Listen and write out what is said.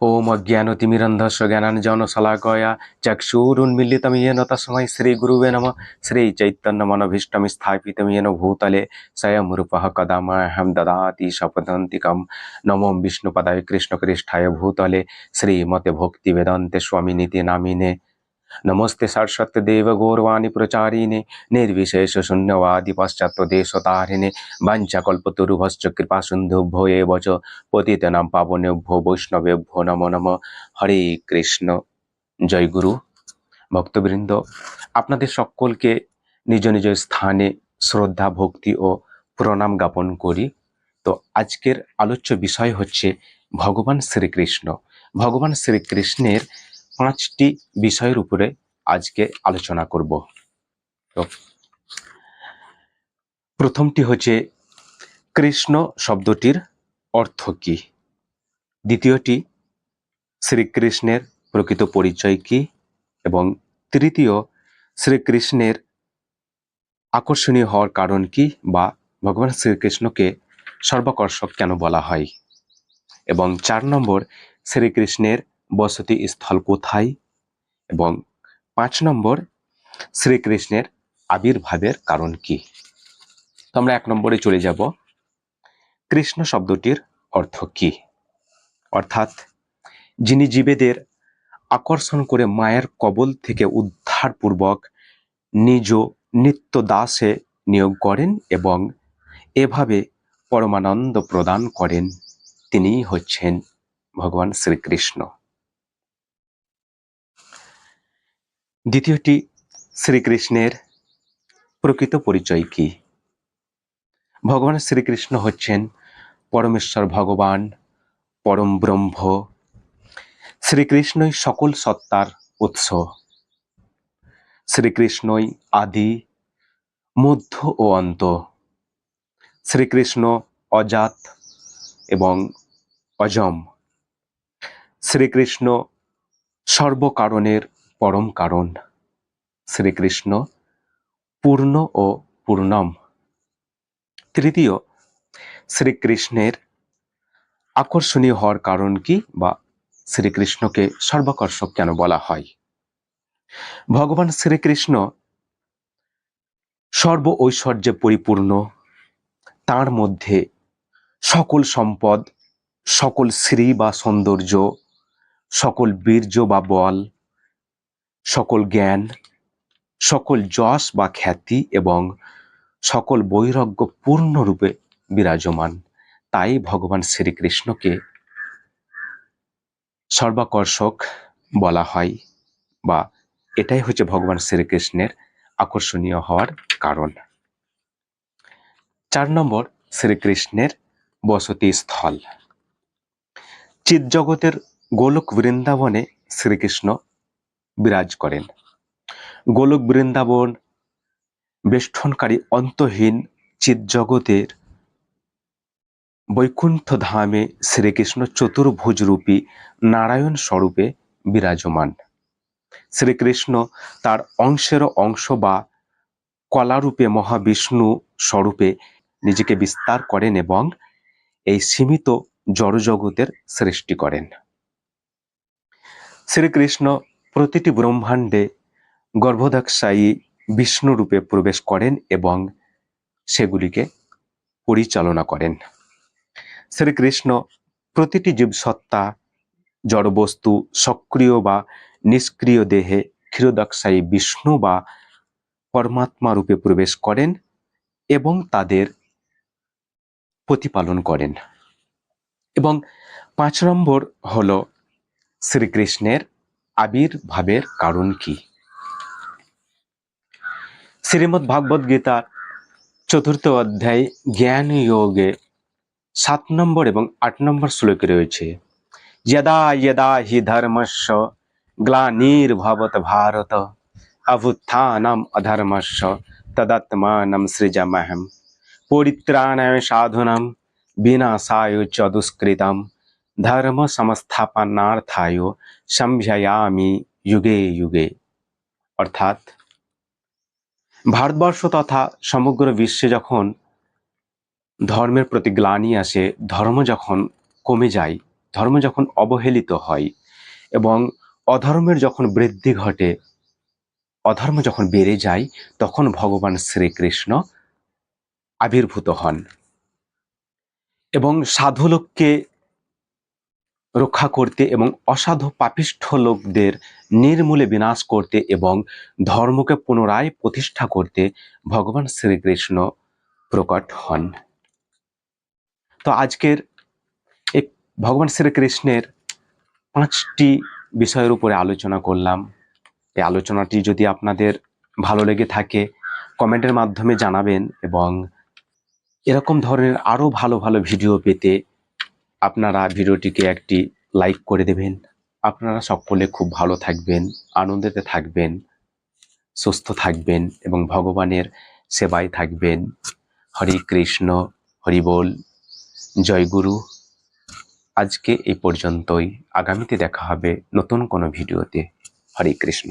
ওম অজ্ঞানতিমিরন্ধস্য জ্ঞানাঞ্জন শলাকয়া চক্ষুরুন্মিলিতম yen তসময় শ্রীগুরুবে নম। শ্রীচৈতন্যমনভীষ্টম স্থাপিতম yen ভূতলে স্বয়ং রূপঃ কদামহং দদাতি শপদন্তিকম নমো বিষ্ণুপদায় কৃষ্ণকৃষ্ঠায় ভূতলে। শ্রীমতে ভক্তিবেদন্তে স্বামিনীতি নামিনে। নমস্তে সরস্বতী দেব গৌরবাণী প্রচারিণে নির্বিশেষ শূন্যবাদী পাশ্চাত্য দেশতারিণে বাঞ্ছাকল্পতরুভশ্চ কৃপা সিন্ধুভ্য এব চ পতিতনাম পাবনেভ্যো বৈষ্ণবেভ্যো নমো নম হরে কৃষ্ণ জয় গুরু ভক্তবৃন্দ আপনাদের সকলকে নিজ নিজ স্থানে শ্রদ্ধা, ভক্তি ও প্রণাম জ্ঞাপন করি। তো আজকের আলোচ্য বিষয় হচ্ছে ভগবান শ্রীকৃষ্ণ। ভগবান শ্রীকৃষ্ণের পাঁচটি বিষয়ের উপরে আজকে আলোচনা করব। তো প্রথমটি হচ্ছে, কৃষ্ণ শব্দটির অর্থ কি? দ্বিতীয়টি, শ্রীকৃষ্ণের প্রকৃত পরিচয় কি? এবং তৃতীয়, শ্রীকৃষ্ণের আকর্ষণীয় হওয়ার কারণ কি? বা ভগবান শ্রীকৃষ্ণকে সর্বাকর্ষক কেন বলা হয়? এবং চার নম্বর, শ্রীকৃষ্ণের বসতি স্থল কোথায়? এবং পাঁচ নম্বর, শ্রীকৃষ্ণের আবির্ভাবের কারণ কি? তো আমরা এক নম্বরে চলে যাব। কৃষ্ণ শব্দটির অর্থ কি? অর্থাৎ, যিনি জীবেদের আকর্ষণ করে মায়ের কবল থেকে উদ্ধারপূর্বক নিজ নিত্য দাসে নিয়োগ করেন এবং এভাবে পরমানন্দ প্রদান করেন, তিনিই হচ্ছেন ভগবান শ্রীকৃষ্ণ। দ্বিতীয়টি, শ্রীকৃষ্ণের প্রকৃত পরিচয় কি? ভগবান শ্রীকৃষ্ণ হচ্ছেন পরমেশ্বর ভগবান, পরম ব্রহ্ম। শ্রীকৃষ্ণই সকল সত্তার উৎস। শ্রীকৃষ্ণই আদি, মধ্য ও অন্ত। শ্রীকৃষ্ণ অজাত এবং অজম। শ্রীকৃষ্ণ সর্বকারণের পরম কারণ। শ্রীকৃষ্ণ পূর্ণ ও পূর্ণম। তৃতীয়, শ্রীকৃষ্ণের আকর্ষণীয় হওয়ার কারণ কি বা শ্রীকৃষ্ণকে সর্বাকর্ষক কেন বলা হয়? ভগবান শ্রীকৃষ্ণ সর্ব ঐশ্বর্যে পরিপূর্ণ। তার মধ্যে সকল সম্পদ, সকল শ্রী বা সৌন্দর্য, সকল বীর্য বা বল সকল জ্ঞান, সকল যশ বা খ্যাতি এবং সকল বৈরাগ্য পূর্ণরূপে বিরাজমান। তাই ভগবান শ্রীকৃষ্ণকে সর্বাকর্ষক বলা হয় বা এটাই হচ্ছে ভগবান শ্রীকৃষ্ণের আকর্ষণীয় হওয়ার কারণ। চার নম্বর, শ্রীকৃষ্ণের বসতি স্থল। চিৎজগতের গোলক বৃন্দাবনে শ্রীকৃষ্ণ বিরাজ করেন। গোলক বৃন্দাবন, বেষ্টনকারী অন্তহীন চিৎজগতের বৈকুণ্ঠ ধামে শ্রীকৃষ্ণ চতুর্ভুজ রূপী নারায়ণ স্বরূপে বিরাজমান। শ্রীকৃষ্ণ তার অংশেরও অংশ বা কলারূপে মহাবিষ্ণু স্বরূপে নিজেকে বিস্তার করেন এবং এই সীমিত জড়জগতের সৃষ্টি করেন। শ্রীকৃষ্ণ প্রতিটি ব্রহ্মাণ্ডে গর্ভদাক্ষায়ী বিষ্ণু রূপে প্রবেশ করেন এবং সেগুলিকে পরিচালনা করেন। শ্রীকৃষ্ণ প্রতিটি জীবসত্তা জড়বস্তু, সক্রিয় বা নিষ্ক্রিয় দেহে ক্ষীরদাক্ষায়ী বিষ্ণু বা পরমাত্মা রূপে প্রবেশ করেন এবং তাদের প্রতিপালন করেন। এবং পাঁচ নম্বর হল শ্রীকৃষ্ণের আবির্ভাবের কারণ কি? শ্রীমদ্ ভাগবত গীতার চতুর্থ অধ্যায় জ্ঞান যোগে সাত নম্বর এবং আট নম্বর শ্লোকে রয়েছে, যদা যদা হি ধর্মস্য গ্লানির্ভবত ভারত অভুত্থানম অধর্মস্য তদাত্মানম সৃজমহম, পরিত্রাণায় সাধুনম বিনাশায় চ দুষ্কৃতম ধর্ম সংস্থাপনার্থায় সম্ভয়ামি যুগে যুগে অর্থাৎ ভারতবর্ষ তথা সমগ্র বিশ্বে যখন ধর্মের প্রতি গ্লানি আসে ধর্ম যখন কমে যায় ধর্ম যখন অবহেলিত হয় এবং অধর্মের যখন বৃদ্ধি ঘটে অধর্ম যখন বেড়ে যায় তখন ভগবান শ্রীকৃষ্ণ আবির্ভূত হন এবং সাধু লোককে রক্ষা করতে এবং অসাধু পাপিষ্ঠ লোকদের নির্মূলে বিনাশ করতে এবং ধর্মকে পুনরায় প্রতিষ্ঠা করতে ভগবান শ্রীকৃষ্ণ প্রকট হন। তো আজকের এই ভগবান শ্রীকৃষ্ণের পাঁচটি বিষয়ের উপরে আলোচনা করলাম। এই আলোচনাটি যদি আপনাদের ভালো লেগে থাকে, কমেন্টের মাধ্যমে জানাবেন এবং এরকম ধরনের আরও ভালো ভালো ভিডিও পেতে আপনারা ভিডিওটিকে একটি লাইক করে দেবেন। আপনারা সকলে খুব ভালো থাকবেন, আনন্দেতে থাকবেন, সুস্থ থাকবেন এবং ভগবানের সেবায় থাকবেন। হরে কৃষ্ণ, হরি বল, জয় গুরু। আজকে এই পর্যন্তই। আগামীতে দেখা হবে নতুন কোনো ভিডিওতে। হরে কৃষ্ণ।